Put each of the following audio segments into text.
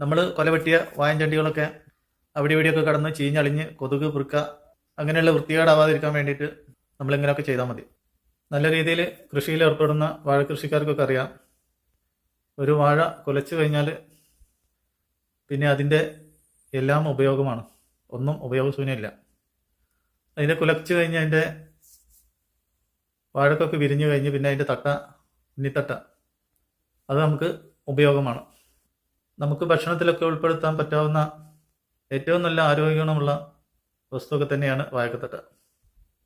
നമ്മൾ കൊലവെട്ടിയ വായഞ്ചണ്ടികളൊക്കെ അവിടെ ഇവിടെയൊക്കെ കടന്ന് ചീഞ്ഞളിഞ്ഞ് കൊതുക് വൃക്ക അങ്ങനെയുള്ള വൃത്തികേടാവാതിരിക്കാൻ വേണ്ടിയിട്ട് നമ്മളിങ്ങനെയൊക്കെ ചെയ്താൽ മതി. നല്ല രീതിയിൽ കൃഷിയിൽ ഏർപ്പെടുന്ന വാഴ കൃഷിക്കാർക്കൊക്കെ അറിയാം. ഒരു വാഴ കുലച്ചു കഴിഞ്ഞാൽ പിന്നെ അതിന്റെ എല്ലാം ഉപയോഗമാണ്. ഒന്നും ഉപയോഗശൂന്യമില്ല. അതിനെ കുലച്ചു കഴിഞ്ഞ് അതിന്റെ വാഴക്കൊക്കെ വിരിഞ്ഞു കഴിഞ്ഞ് പിന്നെ അതിന്റെ തട്ട ഉണ്ണിത്തട്ട അത് നമുക്ക് ഉപയോഗമാണ്. നമുക്ക് ഭക്ഷണത്തിലൊക്കെ ഉൾപ്പെടുത്താൻ പറ്റാവുന്ന ഏറ്റവും നല്ല ആരോഗ്യഗുണമുള്ള വസ്തുവൊക്കെ തന്നെയാണ് വാഴക്കത്തട്ട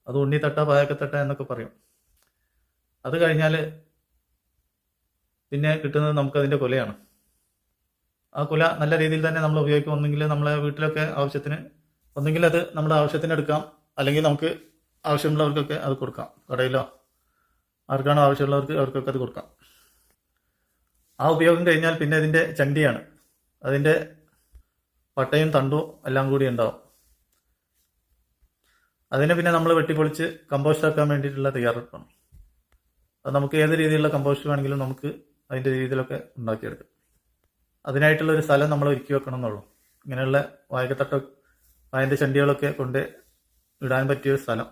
അത് ഉണ്ണിത്തട്ട വാഴക്കത്തട്ട എന്നൊക്കെ പറയും. അത് കഴിഞ്ഞാൽ പിന്നെ കിട്ടുന്നത് നമുക്കതിന്റെ കൊലയാണ്. ആ കുല നല്ല രീതിയിൽ തന്നെ നമ്മൾ ഉപയോഗിക്കും ഒന്നെങ്കിൽ നമ്മളെ വീട്ടിലൊക്കെ ആവശ്യത്തിന് ഒന്നെങ്കിൽ അത് നമ്മുടെ ആവശ്യത്തിന് എടുക്കാം. അല്ലെങ്കിൽ നമുക്ക് ആവശ്യമുള്ളവർക്കൊക്കെ അത് കൊടുക്കാം. കടയിലോ ആർക്കാണോ ആവശ്യമുള്ളവർക്ക് അവർക്കൊക്കെ അത് കൊടുക്കാം. ആ ഉപയോഗം കഴിഞ്ഞാൽ പിന്നെ അതിന്റെ ചണ്ടിയാണ്. അതിന്റെ പട്ടയും തണ്ടും എല്ലാം കൂടി ഉണ്ടാവും. അതിനെ പിന്നെ നമ്മൾ വെട്ടിപ്പൊളിച്ച് കമ്പോസ്റ്റ് ആക്കാൻ വേണ്ടിയിട്ടുള്ള തയ്യാറെടുപ്പാണ്. അത് നമുക്ക് ഏത് രീതിയിലുള്ള കമ്പോസ്റ്റ് വേണമെങ്കിലും നമുക്ക് അതിന്റെ രീതിയിലൊക്കെ ഉണ്ടാക്കിയെടുക്കാം. അതിനായിട്ടുള്ള ഒരു സ്ഥലം നമ്മൾ ഒരുക്കി വെക്കണം എന്നുള്ളൂ. ഇങ്ങനെയുള്ള വായക്കത്തട്ട വായന്റെ ചണ്ടികളൊക്കെ കൊണ്ട് ഇടാൻ പറ്റിയ ഒരു സ്ഥലം.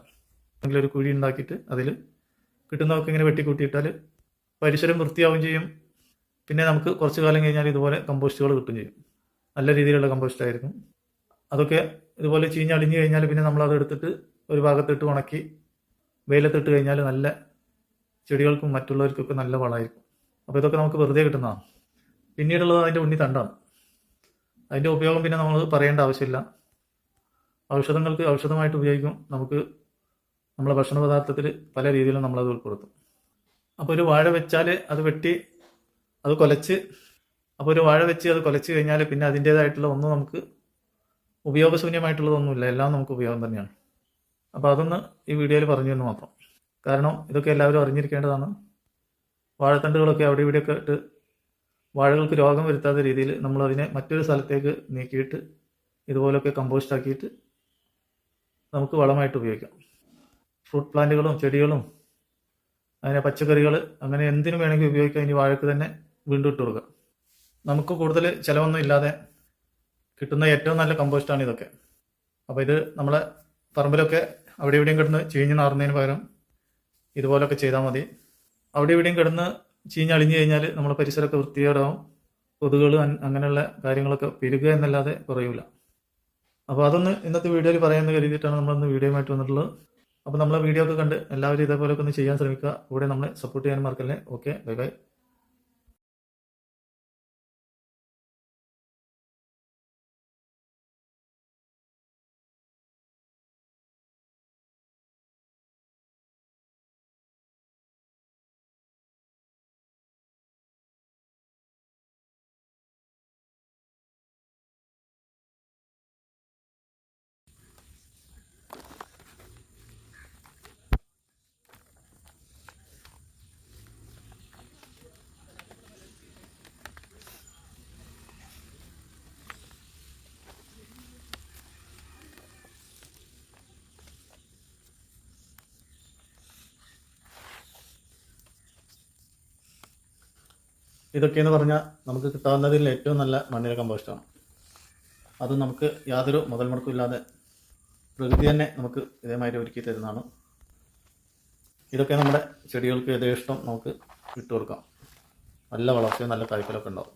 അല്ലെങ്കിൽ ഒരു കുഴി ഉണ്ടാക്കിയിട്ട് അതിൽ കിട്ടുന്നതൊക്കെ ഇങ്ങനെ വെട്ടിക്കൂട്ടിയിട്ടാൽ പരിസരം വൃത്തിയാവുകയും ചെയ്യും. പിന്നെ നമുക്ക് കുറച്ച് കാലം കഴിഞ്ഞാൽ ഇതുപോലെ കമ്പോസ്റ്റുകൾ കിട്ടും ചെയ്യും. നല്ല രീതിയിലുള്ള കമ്പോസ്റ്റ് ആയിരിക്കും. അതൊക്കെ ഇതുപോലെ ചീഞ്ഞളിഞ്ഞു കഴിഞ്ഞാൽ പിന്നെ നമ്മൾ അത് എടുത്തിട്ട് ഒരു ഭാഗത്തിട്ട് ഉണക്കി വെയിലത്തിട്ട് കഴിഞ്ഞാൽ നല്ല ചെടികൾക്കും മറ്റുള്ളവർക്കൊക്കെ നല്ല വളമായിരിക്കും. അപ്പോൾ ഇതൊക്കെ നമുക്ക് വെറുതെ കിട്ടുന്നതാണ്. പിന്നീടുള്ളത് അതിന്റെ ഉണ്ണി തണ്ടാണ് അതിന്റെ ഉപയോഗം പിന്നെ നമ്മൾ പറയേണ്ട ആവശ്യമില്ല. ഔഷധങ്ങൾക്ക് ഔഷധമായിട്ട് ഉപയോഗിക്കും. നമുക്ക് നമ്മളെ ഭക്ഷണ പദാർത്ഥത്തിൽ പല രീതിയിലും നമ്മളത് ഉൾപ്പെടുത്തും. അപ്പോൾ ഒരു വാഴ വെച്ചാൽ അത് വെട്ടി അത് കൊലച്ച് അപ്പോൾ ഒരു വാഴ വെച്ച് അത് കൊലച്ച് കഴിഞ്ഞാൽ പിന്നെ അതിന്റേതായിട്ടുള്ള ഒന്നും നമുക്ക് ഉപയോഗശൂന്യമായിട്ടുള്ളതൊന്നുമില്ല. എല്ലാം നമുക്ക് ഉപയോഗം തന്നെയാണ്. അപ്പോൾ അതൊന്ന് ഈ വീഡിയോയിൽ പറഞ്ഞു എന്ന് മാത്രം. കാരണം ഇതൊക്കെ എല്ലാവരും അറിഞ്ഞിരിക്കേണ്ടതാണ്. വാഴത്തണ്ടുകളൊക്കെ അവിടെ ഇവിടെയൊക്കെ ഇട്ട് വാഴകൾക്ക് രോഗം വരുത്താത്ത രീതിയിൽ നമ്മൾ അതിനെ മറ്റൊരു സ്ഥലത്തേക്ക് നീക്കിയിട്ട് ഇതുപോലൊക്കെ കമ്പോസ്റ്റ് ആക്കിയിട്ട് നമുക്ക് വളമായിട്ട് ഉപയോഗിക്കാം. ഫ്രൂട്ട് പ്ലാന്റുകളും ചെടികളും അങ്ങനെ പച്ചക്കറികൾ അങ്ങനെ എന്തിനു വേണമെങ്കിൽ ഉപയോഗിക്കാം. ഇനി വാഴക്ക് തന്നെ വീണ്ടും ഇട്ട് കൊടുക്കുക. നമുക്ക് കൂടുതൽ ചിലവൊന്നും ഇല്ലാതെ കിട്ടുന്ന ഏറ്റവും നല്ല കമ്പോസ്റ്റാണ് ഇതൊക്കെ. അപ്പോൾ ഇത് നമ്മളെ പറമ്പിലൊക്കെ അവിടെ ഇവിടെയും കിടന്ന് ചീഞ്ഞ് നാറുന്നതിന് പകരം ഇതുപോലൊക്കെ ചെയ്താൽ മതി. അവിടെ ഇവിടെയും കിടന്ന് ചീഞ്ഞളിഞ്ഞു കഴിഞ്ഞാൽ നമ്മുടെ പരിസരമൊക്കെ വൃത്തികേടാവും. കൊതുകുകൾ അൻ- അങ്ങനെയുള്ള കാര്യങ്ങളൊക്കെ പെരുകുക എന്നല്ലാതെ കുറയൂല. അപ്പോൾ അതൊന്ന് ഇന്നത്തെ വീഡിയോയിൽ പറയാമെന്ന് കരുതിയിട്ടാണ് നമ്മളൊന്ന് വീഡിയോയുമായിട്ട് വന്നിട്ടുള്ളത്. അപ്പോൾ നമ്മളെ വീഡിയോ ഒക്കെ കണ്ട് എല്ലാവരും ഇതേപോലെയൊക്കെ ഒന്ന് ചെയ്യാൻ ശ്രമിക്കുക. കൂടെ നമ്മളെ സപ്പോർട്ട് ചെയ്യാൻ മറക്കല്ലേ. ഓക്കെ ബൈ ബൈ ഇതൊക്കെയെന്ന് പറഞ്ഞാൽ നമുക്ക് കിട്ടാവുന്നതിൽ ഏറ്റവും നല്ല മണ്ണിര കമ്പോസ്റ്റാണ്. അത് നമുക്ക് യാതൊരു മുതൽ മുടക്കും ഇല്ലാതെ പ്രകൃതി തന്നെ നമുക്ക് ഇതേമാതിരി ഒരുക്കി തരുന്നതാണ്. ഇതൊക്കെ നമ്മുടെ ചെടികൾക്ക് യഥേഷ്ടം നമുക്ക് ഇട്ട് കൊടുക്കാം നല്ല വളർച്ചയും നല്ല കായ്ക്കലൊക്കെ ഉണ്ടാവും.